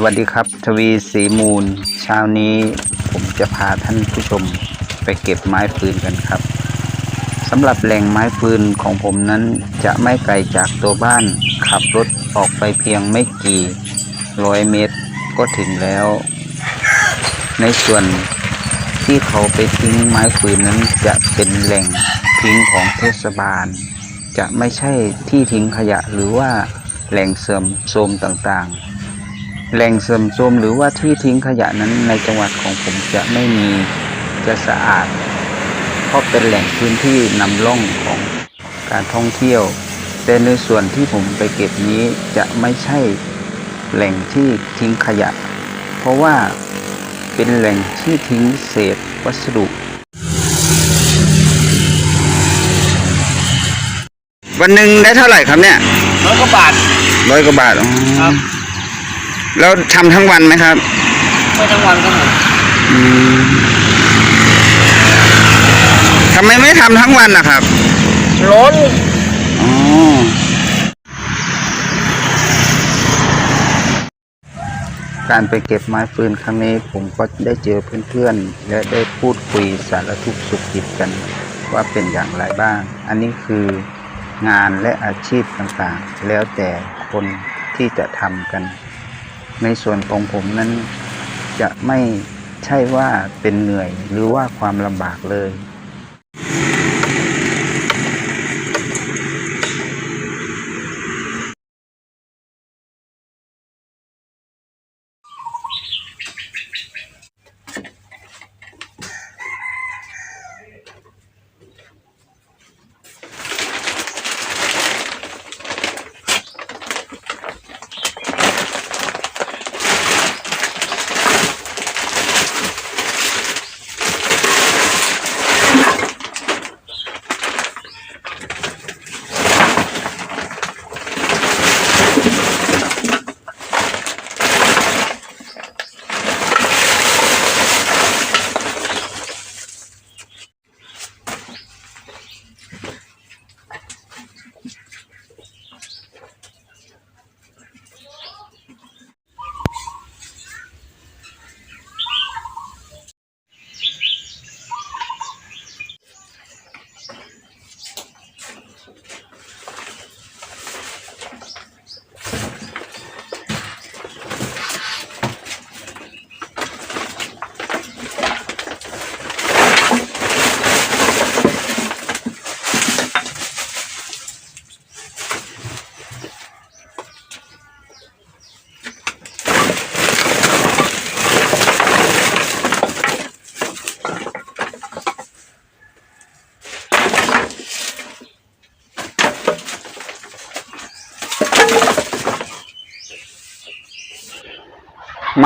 สวัสดีครับ ทวีสีมูล เช้านี้ผมจะพาท่านผู้ชมไปเก็บไม้ฟืนกันครับสำหรับแหล่งไม้ฟืนของผมนั้นจะไม่ไกลจากตัวบ้าน ขับรถออกไปเพียงไม่กี่ร้อยเมตรก็ถึงแล้ว ในส่วนที่เขาไปทิ้งไม้ฟืนนั้นจะเป็นแหล่งทิ้งของเทศบาล จะไม่ใช่ที่ทิ้งขยะหรือว่าแหล่งเสื่อมโทรมต่างๆ แหล่งเสื่อมโทรมหรือว่าที่ทิ้งขยะนั้นในจังหวัดของผมจะไม่มีจะสะอาด เพราะเป็นแหล่งพื้นที่นำร่องของการท่องเที่ยว แต่ในส่วนที่ผมไปเก็บนี้จะไม่ใช่แหล่งที่ทิ้งขยะ เพราะว่าเป็นแหล่งที่ทิ้งเศษวัสดุ วันหนึ่งได้เท่าไหร่ครับเนี่ยร้อยกว่าบาทร้อยกว่าบาทอ๋อ ครับ แล้วทำทั้งวันไหมครับไม่ทั้งวันครับผมอืมทำไมไม่ทำทั้งวันนะครับ ร้อนอ๋อการไปเก็บไม้ฟืนครั้งนี้ผมก็ได้เจอเพื่อนๆ และได้พูดคุยสารทุกข์สุขดิบกันว่าเป็นอย่างไรบ้าง อันนี้คืองานและอาชีพต่างๆ แล้วแต่คนที่จะทำกัน ในส่วนของผมนั้นจะไม่ใช่ว่าเป็นเหนื่อยหรือว่าความลำบากเลย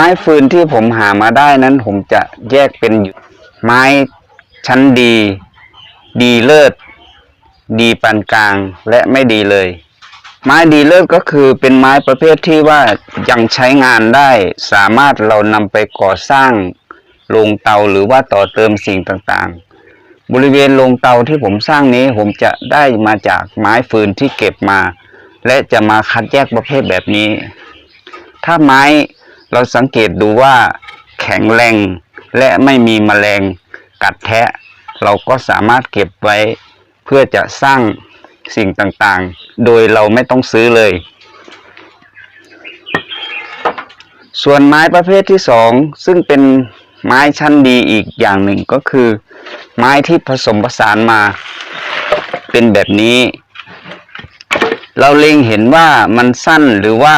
ม้ฟืนที่ผมหามาได้นั้น ผมจะแยกเป็นอยู่ไม้ชั้นดี ดีเลิศ ดีปานกลางและไม่ดีเลย ไม้ดีเลิศก็คือเป็นไม้ประเภทที่ว่ายังใช้งานได้ สามารถเรานำไปก่อสร้างโรงเตาหรือว่าต่อเติมสิ่งต่างๆ บริเวณโรงเตาที่ผมสร้างนี้ผมจะได้มาจากไม้ฟืนที่เก็บมา และจะมาคัดแยกประเภทแบบนี้ ถ้าไม้ เราสังเกตดูว่าแข็งแรงและไม่มีแมลงกัดแทะ เราก็สามารถเก็บไว้ เพื่อจะสร้างสิ่งต่างๆ โดยเราไม่ต้องซื้อเลย ส่วนไม้ประเภทที่สองซึ่งเป็นไม้ชั้นดีอีกอย่างหนึ่งก็คือ ไม้ที่ผสมผสานมา เป็นแบบนี้ เราเล็งเห็นว่ามันสั้นหรือว่า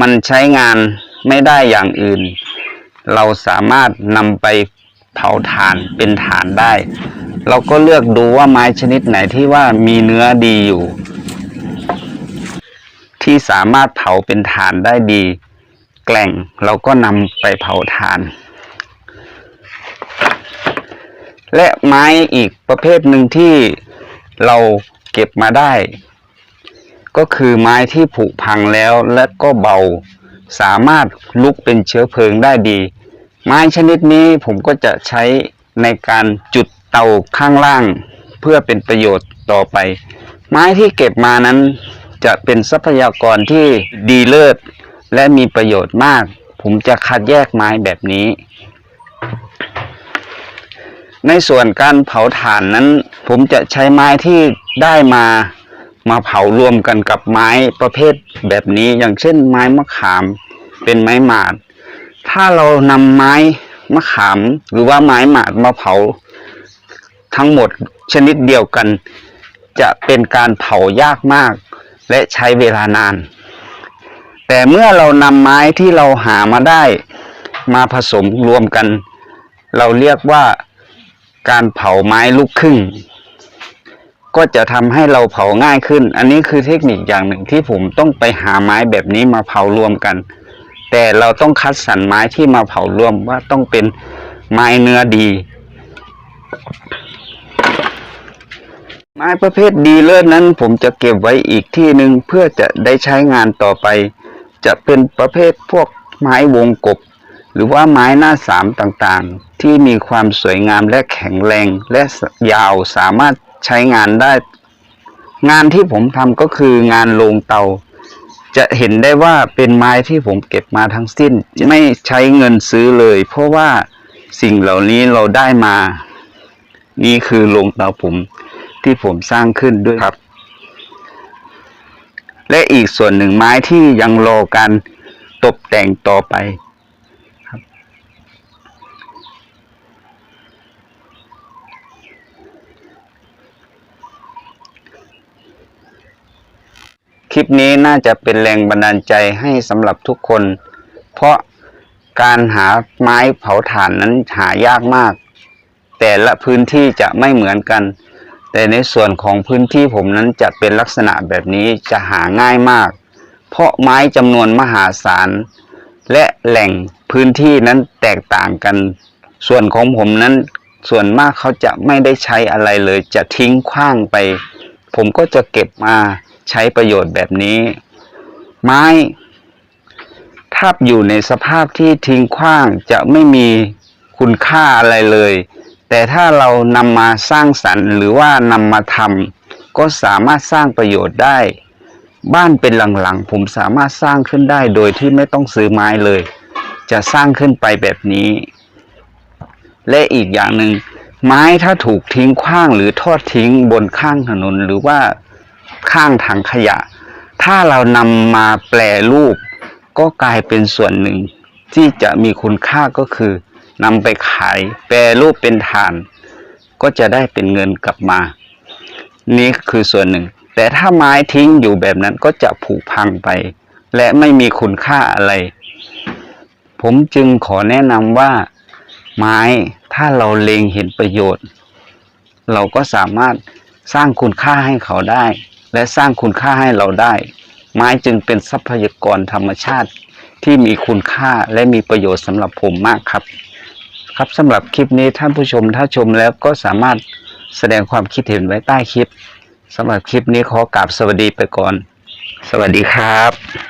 มันใช้งาน ไม่ได้อย่างอื่น เราสามารถนำไปเผาถ่านเป็นถ่านได้ เราก็เลือกดูว่าไม้ชนิดไหนที่ว่ามีเนื้อดีอยู่ ที่สามารถเผาเป็นถ่านได้ดี แกล่งเราก็นำไปเผาถ่าน และไม้อีกประเภทหนึ่งที่เราเก็บมาได้ ก็คือไม้ที่ผุพังแล้วและก็เบา สามารถลุกเป็นเชื้อเพลิงได้ดี ไม้ชนิดนี้ผมก็จะใช้ในการจุดเตาข้างล่าง เพื่อเป็นประโยชน์ต่อไป ไม้ที่เก็บมานั้นจะเป็นทรัพยากรที่ดีเลิศและมีประโยชน์มาก ผมจะคัดแยกไม้แบบนี้ ในส่วนการเผาถ่านนั้น ผมจะใช้ไม้ที่ได้มา มาเผารวมกันกับไม้ประเภทแบบนี้ อย่างเช่นไม้มะขามเป็นไม้หมาด ถ้าเรานำไม้มะขามหรือว่าไม้หมาดมาเผา ทั้งหมดชนิดเดียวกัน จะเป็นการเผายากมาก และใช้เวลานาน แต่เมื่อเรานำไม้ที่เราหามาได้ มาผสมรวมกัน เราเรียกว่าการเผาไม้ลูกครึ่ง ก็จะทำให้เราเผาง่ายขึ้น อันนี้คือเทคนิคอย่างหนึ่งที่ผมต้องไปหาไม้แบบนี้มาเผารวมกัน แต่เราต้องคัดสรรไม้ที่มาเผารวมว่าต้องเป็นไม้เนื้อดี ไม้ประเภทดีเลิศนั้น ผมจะเก็บไว้อีกที่หนึ่งเพื่อจะได้ใช้งานต่อไป จะเป็นประเภทพวกไม้วงกบ หรือว่าไม้หน้าสามต่างๆ ที่มีความสวยงามและแข็งแรงและยาวสามารถ ใช้งานได้ งานที่ผมทำก็คืองานโลงเตา จะเห็นได้ว่าเป็นไม้ที่ผมเก็บมาทั้งสิ้น ไม่ใช้เงินซื้อเลย เพราะว่าสิ่งเหล่านี้เราได้มา นี่คือโรงเตาผมที่ผมสร้างขึ้นด้วยครับ และอีกส่วนหนึ่งไม้ที่ยังรอการตกแต่งต่อไป คลิปนี้น่าจะเป็นแรงบันดาลใจให้สำหรับทุกคน เพราะการหาไม้เผาถ่านนั้นหายากมาก แต่ละพื้นที่จะไม่เหมือนกัน แต่ในส่วนของพื้นที่ผมนั้นจะเป็นลักษณะแบบนี้จะหาง่ายมาก เพราะไม้จำนวนมหาศาล และแหล่งพื้นที่นั้นแตกต่างกัน ส่วนของผมนั้นส่วนมากเขาจะไม่ได้ใช้อะไรเลย จะทิ้งขว้างไป ผมก็จะเก็บมา ใช้ประโยชน์แบบนี้ ไม้ ถ้าอยู่ในสภาพที่ทิ้งขว้างจะไม่มีคุณค่าอะไรเลย แต่ถ้าเรานำมาสร้างสรรค์ หรือว่านำมาทำก็สามารถสร้างประโยชน์ได้ บ้านเป็นหลังๆผมสามารถสร้างขึ้นได้โดยที่ไม่ต้องซื้อไม้เลย จะสร้างขึ้นไปแบบนี้ และอีกอย่างหนึ่งไม้ถ้าถูกทิ้งขว้างหรือทอดทิ้งบนข้างถนนหรือว่า ข้างถังขยะ ถ้าเรานำมาแปลรูป ก็กลายเป็นส่วนหนึ่ง ที่จะมีคุณค่าก็คือนำไปขายแปรรูปเป็นฐาน ก็จะได้เป็นเงินกลับมา นี่คือส่วนหนึ่ง แต่ถ้าไม้ทิ้งอยู่แบบนั้นก็จะผุพังไป และไม่มีคุณค่าอะไร ผมจึงขอแนะนำว่า ไม้ถ้าเราเล็งเห็นประโยชน์ เราก็สามารถสร้างคุณค่าให้เขาได้ และสร้างคุณค่าให้เราได้ ไม้จึงเป็นทรัพยากรธรรมชาติที่มีคุณค่าและมีประโยชน์สำหรับผมมากครับ ครับสำหรับคลิปนี้ท่านผู้ชมถ้าชมแล้วก็สามารถแสดงความคิดเห็นไว้ใต้คลิปสำหรับคลิปนี้ขอกราบสวัสดีไปก่อน สวัสดีครับ